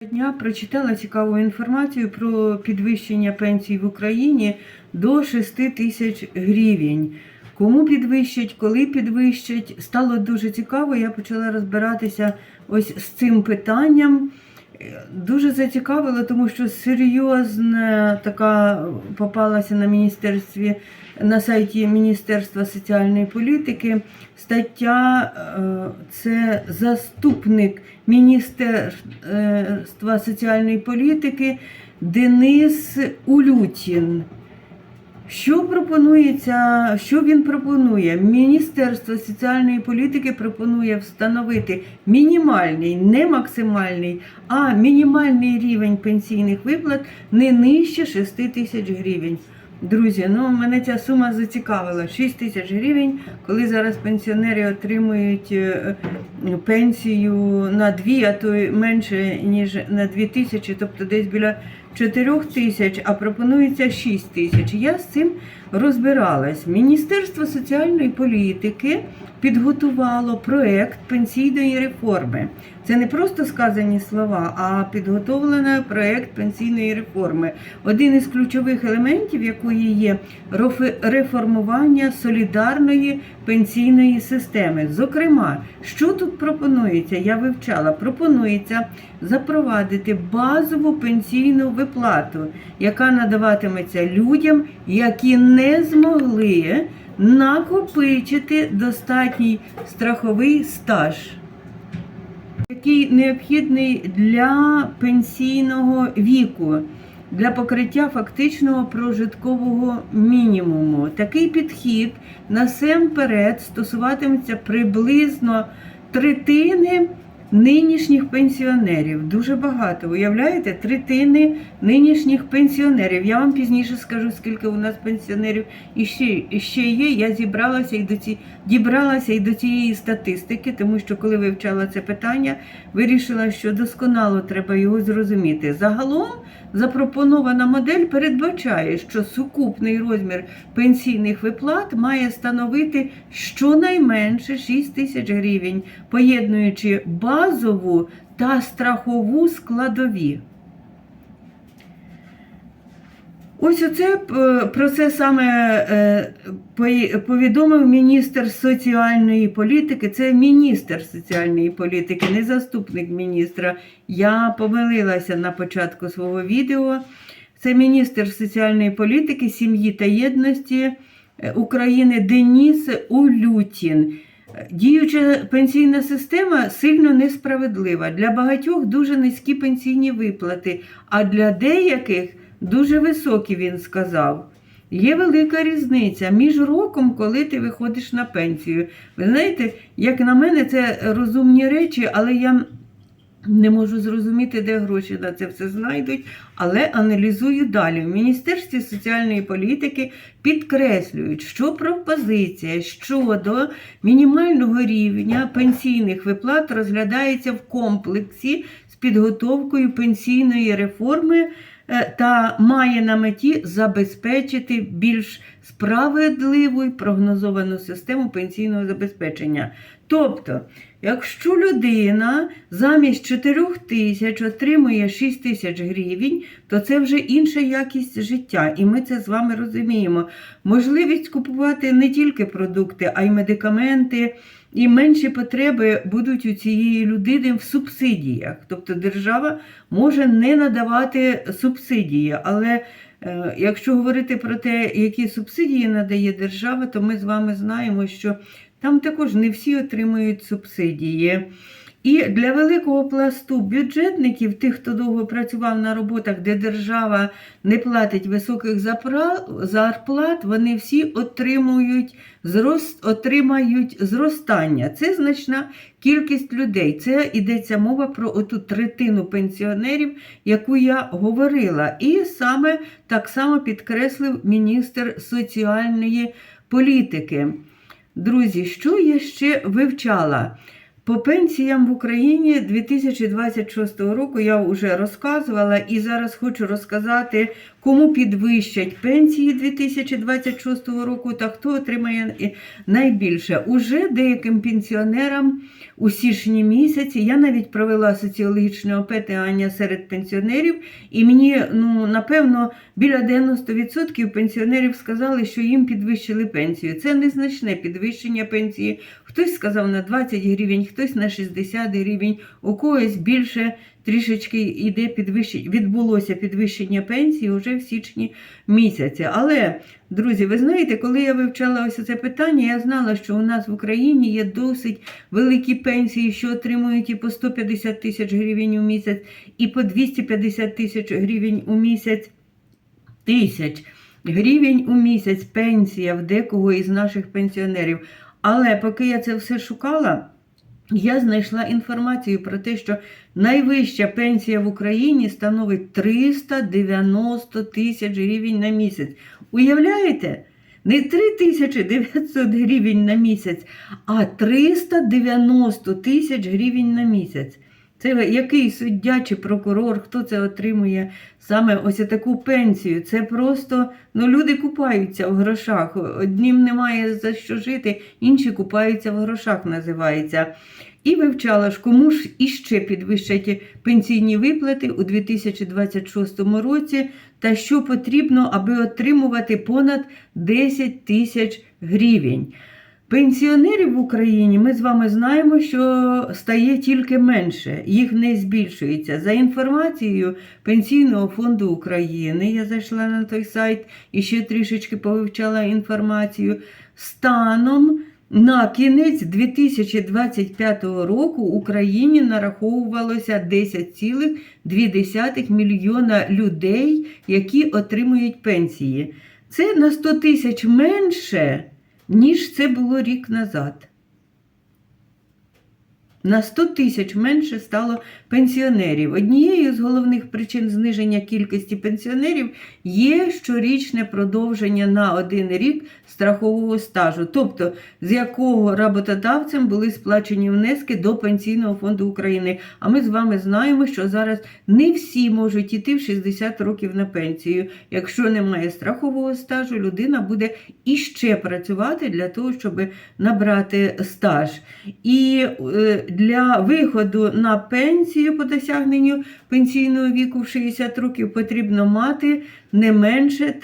Дня прочитала цікаву інформацію про підвищення пенсій в Україні до 6 тисяч гривень. Кому підвищать, коли підвищать, стало дуже цікаво. Я почала розбиратися ось з цим питанням. Дуже зацікавило, тому що серйозна така попалася на міністерстві на сайті Міністерства соціальної політики. Стаття е, це заступник Міністерства соціальної політики Денис Улютін. Що пропонується, що він пропонує? Міністерство соціальної політики пропонує встановити мінімальний, не максимальний, а мінімальний рівень пенсійних виплат не нижче 6 тисяч гривень. Друзі, ну мене ця сума зацікавила. 6 тисяч гривень, коли зараз пенсіонери отримують е, пенсію на 2, а то менше, ніж на 2 тисячі, тобто десь біля 4 тисяч, а пропонується 6 тисяч. Я з цим розбиралась. Міністерство соціальної політики підготувало проект пенсійної реформи. Це не просто сказані слова, а підготовлений проект пенсійної реформи. Один із ключових елементів якої є реформування солідарної пенсійної системи. Зокрема, що тут пропонується? Я вивчала. Пропонується запровадити базову пенсійну виплату, яка надаватиметься людям, які не змогли накопичити достатній страховий стаж який необхідний для пенсійного віку, для покриття фактичного прожиткового мінімуму. Такий підхід насамперед стосуватиметься приблизно третини нинішніх пенсіонерів. Дуже багато. Уявляєте, третини нинішніх пенсіонерів. Я вам пізніше скажу, скільки у нас пенсіонерів іще, іще є. Я зібралася і до ці, дібралася і до цієї статистики, тому що коли вивчала це питання, вирішила, що досконало треба його зрозуміти. Загалом запропонована модель передбачає, що сукупний розмір пенсійних виплат має становити щонайменше 6 тисяч гривень, поєднуючи базову та страхову складові. Ось оце е, про це саме е, повідомив міністр соціальної політики. Це міністр соціальної політики, не заступник міністра. Я помилилася на початку свого відео. Це міністр соціальної політики, сім'ї та єдності е, України Деніс Улютін. Діюча пенсійна система сильно несправедлива. Для багатьох дуже низькі пенсійні виплати, а для деяких дуже високі, він сказав. Є велика різниця між роком, коли ти виходиш на пенсію. Ви знаєте, як на мене, це розумні речі, але я не можу зрозуміти, де гроші на це все знайдуть, але аналізую далі. В Міністерстві соціальної політики підкреслюють, що пропозиція щодо мінімального рівня пенсійних виплат розглядається в комплексі з підготовкою пенсійної реформи е, та має на меті забезпечити більш справедливу і прогнозовану систему пенсійного забезпечення. Тобто, якщо людина замість 4 тисяч отримує 6 тисяч гривень, то це вже інша якість життя, і ми це з вами розуміємо. Можливість купувати не тільки продукти, а й медикаменти. І менші потреби будуть у цієї людини в субсидіях. Тобто держава може не надавати субсидії, але якщо говорити про те, які субсидії надає держава, то ми з вами знаємо, що там також не всі отримують субсидії. І для великого пласту бюджетників, тих, хто довго працював на роботах, де держава не платить високих зарплат, вони всі отримують, зрост, отримають зростання. Це значна кількість людей. Це йдеться мова про оту третину пенсіонерів, яку я говорила. І саме так само підкреслив міністр соціальної політики. Друзі, що я ще вивчала? По пенсіям в Україні 2026 року я вже розказувала і зараз хочу розказати, кому підвищать пенсії 2026 року та хто отримає найбільше. Уже деяким пенсіонерам у січні місяці я навіть провела соціологічне опитування серед пенсіонерів, і мені, ну, напевно, біля 90% пенсіонерів сказали, що їм підвищили пенсію. Це незначне підвищення пенсії. Хтось сказав на 20 гривень, хтось на 60 гривень, у когось більше трішечки йде підвищення, відбулося підвищення пенсії вже в січні місяці. Але, друзі, ви знаєте, коли я вивчала ось це питання, я знала, що у нас в Україні є досить великі пенсії, що отримують і по 150 тисяч гривень у місяць, і по 250 тисяч гривень у місяць. Тисяч гривень у місяць пенсія в декого із наших пенсіонерів. Але поки я це все шукала, я знайшла інформацію про те, що найвища пенсія в Україні становить 390 тисяч гривень на місяць. Уявляєте? Не 3900 гривень на місяць, а 390 тисяч гривень на місяць. Це який суддя чи прокурор, хто це отримує саме ось таку пенсію. Це просто ну, люди купаються в грошах. Однім немає за що жити, інші купаються в грошах, називається. І вивчала ж, кому ж іще підвищать пенсійні виплати у 2026 році, та що потрібно, аби отримувати понад 10 тисяч гривень. Пенсіонерів в Україні ми з вами знаємо, що стає тільки менше, їх не збільшується. За інформацією Пенсійного фонду України, я зайшла на той сайт і ще трішечки повивчала інформацію. Станом на кінець 2025 року Україні нараховувалося 10,2 мільйона людей, які отримують пенсії. Це на 100 тисяч менше ніж це було рік назад. На 100 тисяч менше стало пенсіонерів. Однією з головних причин зниження кількості пенсіонерів є щорічне продовження на один рік страхового стажу, тобто з якого роботодавцям були сплачені внески до Пенсійного фонду України. А ми з вами знаємо, що зараз не всі можуть іти в 60 років на пенсію. Якщо немає страхового стажу, людина буде іще працювати для того, щоб набрати стаж. І е, для виходу на пенсію по досягненню пенсійного віку в 60 років потрібно мати не менше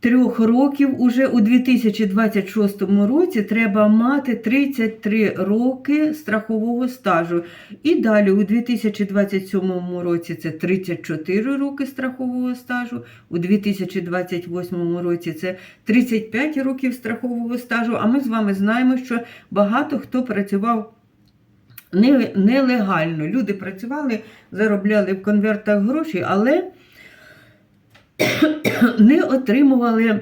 33 років. Уже у 2026 році треба мати 33 роки страхового стажу. І далі у 2027 році це 34 роки страхового стажу, у 2028 році це 35 років страхового стажу. А ми з вами знаємо, що багато хто працював нелегально. Люди працювали, заробляли в конвертах гроші, але не отримували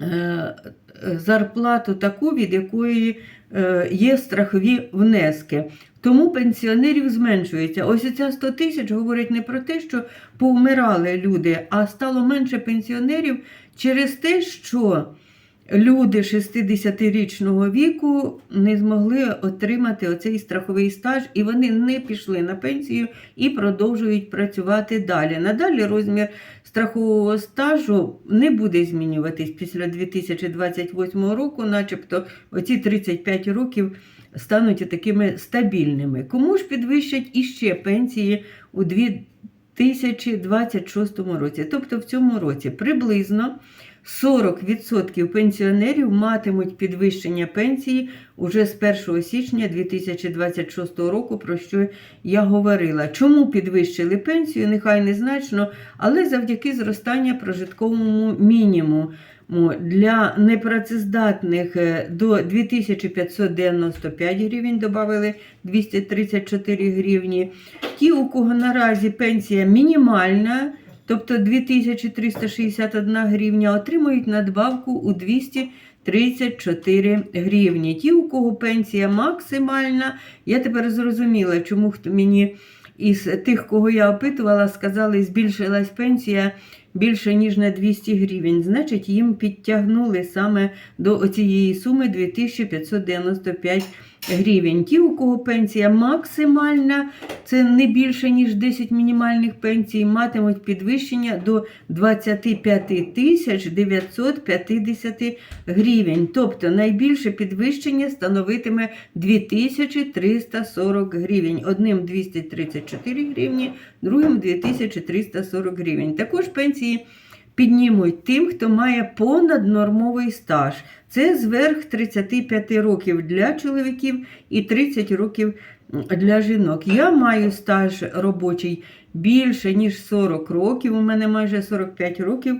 е, зарплату таку, від якої е, є страхові внески. Тому пенсіонерів зменшується. Ось ця 100 тисяч говорить не про те, що повмирали люди, а стало менше пенсіонерів через те, що люди 60-річного віку не змогли отримати оцей страховий стаж, і вони не пішли на пенсію і продовжують працювати далі. Надалі розмір страхового стажу не буде змінюватись після 2028 року, начебто оці 35 років стануть такими стабільними. Кому ж підвищать іще пенсії у 2026 році? Тобто в цьому році приблизно 40% пенсіонерів матимуть підвищення пенсії уже з 1 січня 2026 року, про що я говорила. Чому підвищили пенсію? Нехай незначно, але завдяки зростання прожитковому мінімуму. Для непрацездатних е, до 2595 гривень додали 234 гривні. Ті, у кого наразі пенсія мінімальна, тобто 2361 гривня, отримують надбавку у 234 гривні. Ті, у кого пенсія максимальна, я тепер зрозуміла, чому хто мені із тих, кого я опитувала, сказали, збільшилась пенсія більше ніж на 200 гривень. Значить, їм підтягнули саме до цієї суми 2595 гривень. Ті, у кого пенсія максимальна, це не більше ніж 10 мінімальних пенсій, матимуть підвищення до 25 тисяч 950 гривень. Тобто найбільше підвищення становитиме 2340 гривень. Одним 234 гривні, другим 2340 гривень. Також пенсії піднімуть тим, хто має понаднормовий стаж. Це зверх 35 років для чоловіків і 30 років для жінок. Я маю стаж робочий більше, ніж 40 років. У мене майже 45 років.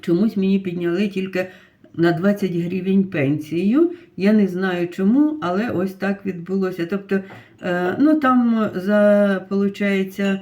Чомусь мені підняли тільки на 20 гривень пенсію. Я не знаю чому, але ось так відбулося. Тобто, е, ну там за, получається,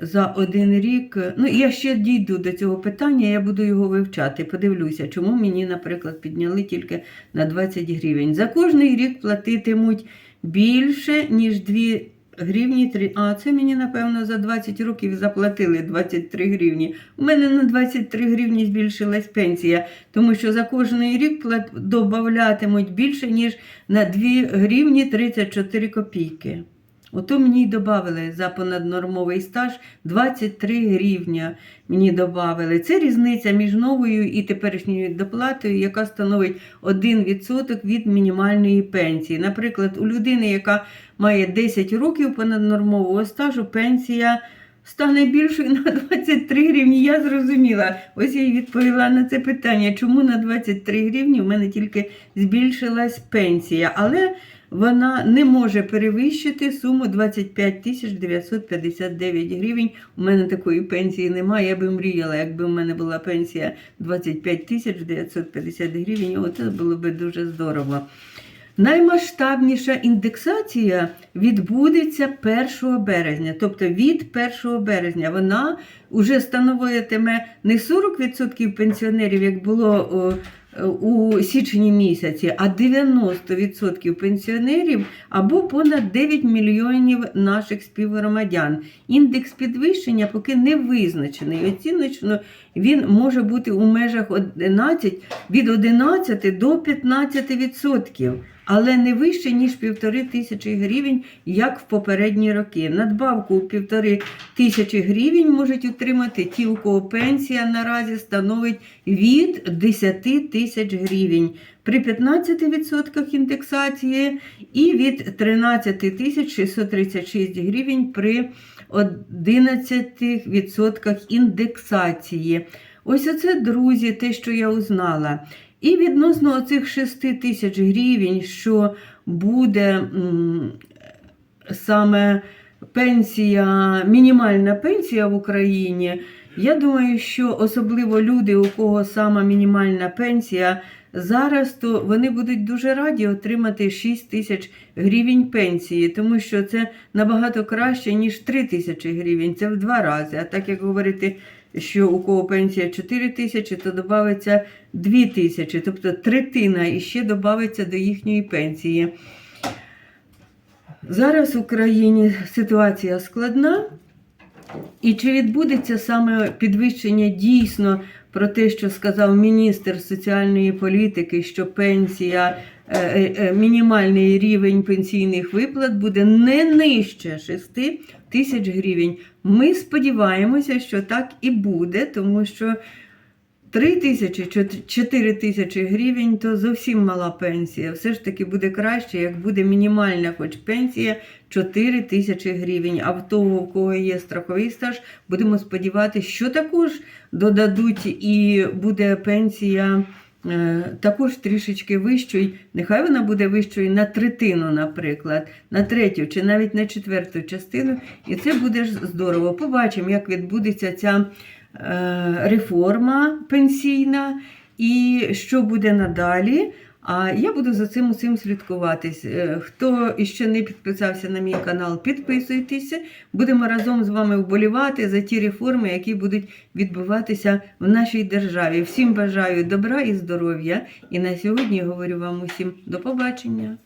за один рік. Ну, я ще дійду до цього питання, я буду його вивчати. Подивлюся, чому мені, наприклад, підняли тільки на 20 гривень. За кожний рік платитимуть більше, ніж 2 гривні. три- А це мені, напевно, за 20 років заплатили 23 гривні. У мене на 23 гривні збільшилась пенсія, тому що за кожний рік додаватимуть більше, ніж на 2 гривні 34 копійки. Ото мені й додали за понаднормовий стаж 23 гривня. Мені додали. Це різниця між новою і теперішньою доплатою, яка становить 1% від мінімальної пенсії. Наприклад, у людини, яка має 10 років понаднормового стажу, пенсія стане більшою на 23 гривні. Я зрозуміла. Ось я й відповіла на це питання, чому на 23 гривні в мене тільки збільшилась пенсія. Але вона не може перевищити суму 25 тисяч 959 гривень. У мене такої пенсії немає. Я би мріяла, якби в мене була пенсія 25 тисяч 950 гривень. Це було б дуже здорово. Наймасштабніша індексація відбудеться 1 березня, тобто від 1 березня вона вже становитиме не 40% пенсіонерів, як було у січні місяці, а 90% пенсіонерів або понад 9 мільйонів наших співгромадян. Індекс підвищення поки не визначений. Оціночно він може бути у межах 11, від 11 до 15%. Але не вище, ніж півтори тисячі гривень, як в попередні роки. Надбавку у півтори тисячі гривень можуть отримати ті, у кого пенсія наразі становить від 10 тисяч гривень. При 15% індексації і від 13 тисяч 636 гривень при 11% індексації. Ось оце, друзі, те, що я узнала. І відносно оцих 6 тисяч гривень, що буде м, саме пенсія, мінімальна пенсія в Україні, я думаю, що особливо люди, у кого сама мінімальна пенсія, зараз то вони будуть дуже раді отримати 6 тисяч гривень пенсії, тому що це набагато краще, ніж 3 тисячі гривень. Це в два рази. А так як говорити, що у кого пенсія 4 тисячі, то додається 2 тисячі, тобто третина і ще додається до їхньої пенсії. Зараз в Україні ситуація складна. І чи відбудеться саме підвищення дійсно про те, що сказав міністр соціальної політики, що пенсія, е, е, е, мінімальний рівень пенсійних виплат буде не нижче 6 тисяч гривень? Ми сподіваємося, що так і буде, тому що 3 тисячі, 4 тисячі гривень то зовсім мала пенсія. Все ж таки буде краще, як буде мінімальна хоч пенсія 4 тисячі гривень. А в того, у кого є страховий стаж, будемо сподіватися, що також додадуть і буде пенсія. е, Також трішечки вищою, нехай вона буде вищою на третину, наприклад, на третю чи навіть на четверту частину, і це буде здорово. Побачимо, як відбудеться ця реформа пенсійна і що буде надалі. А я буду за цим усім слідкуватись. Е, Хто іще не підписався на мій канал, підписуйтеся. Будемо разом з вами вболівати за ті реформи, які будуть відбуватися в нашій державі. Всім бажаю добра і здоров'я. І на сьогодні говорю вам усім до побачення.